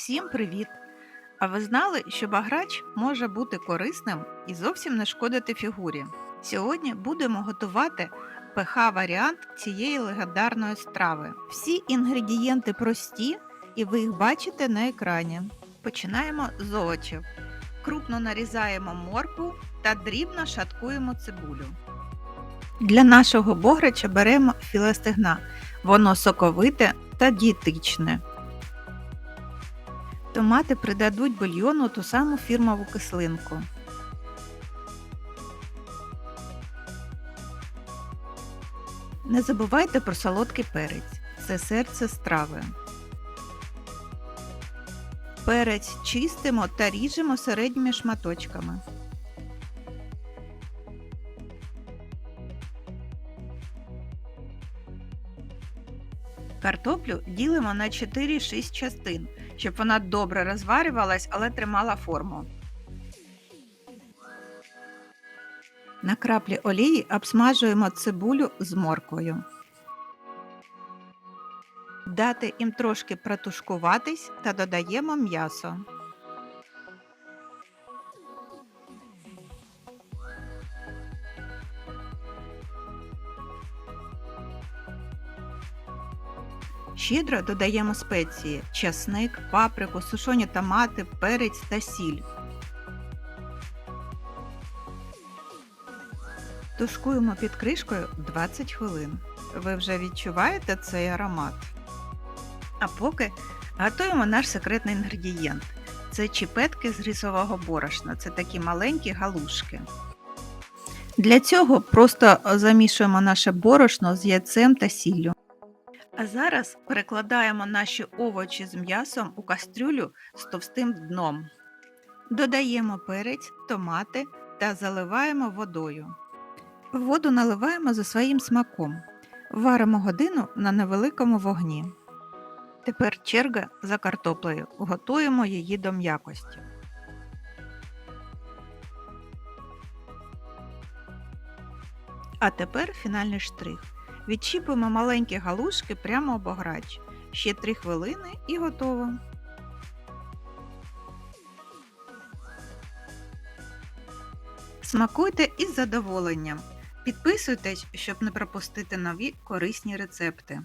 Всім привіт! А ви знали, що баграч може бути корисним і зовсім не шкодити фігурі? Сьогодні будемо готувати ПХ-варіант цієї легендарної страви. Всі інгредієнти прості, і ви їх бачите на екрані. Починаємо з овочів. Крупно нарізаємо моркву та дрібно шаткуємо цибулю. Для нашого бограча беремо філе стегна. Воно соковите та дієтичне. Томати придадуть бульйону ту саму фірмову кислинку. Не забувайте про солодкий перець. Це серце страви. Перець чистимо та ріжемо середніми шматочками. Картоплю ділимо на 4-6 частин, щоб вона добре розварювалась, але тримала форму. На краплі олії обсмажуємо цибулю з морквою. Дати їм трошки протушкуватись та додаємо м'ясо. Щедро додаємо спеції часник, паприку, сушені томати, перець та сіль. Тушкуємо під кришкою 20 хвилин. Ви вже відчуваєте цей аромат. А поки готуємо наш секретний інгредієнт. Це чіпетки з рисового борошна. Це такі маленькі галушки. Для цього просто замішуємо наше борошно з яйцем та сіллю. А зараз перекладаємо наші овочі з м'ясом у кастрюлю з товстим дном. Додаємо перець, томати та заливаємо водою. Воду наливаємо за своїм смаком. Варимо годину на невеликому вогні. Тепер черга за картоплею. Готуємо її до м'якості. А тепер фінальний штрих. Відчіпуємо маленькі галушки прямо об ограч. Ще 3 хвилини і готово. Смакуйте із задоволенням. Підписуйтесь, щоб не пропустити нові корисні рецепти.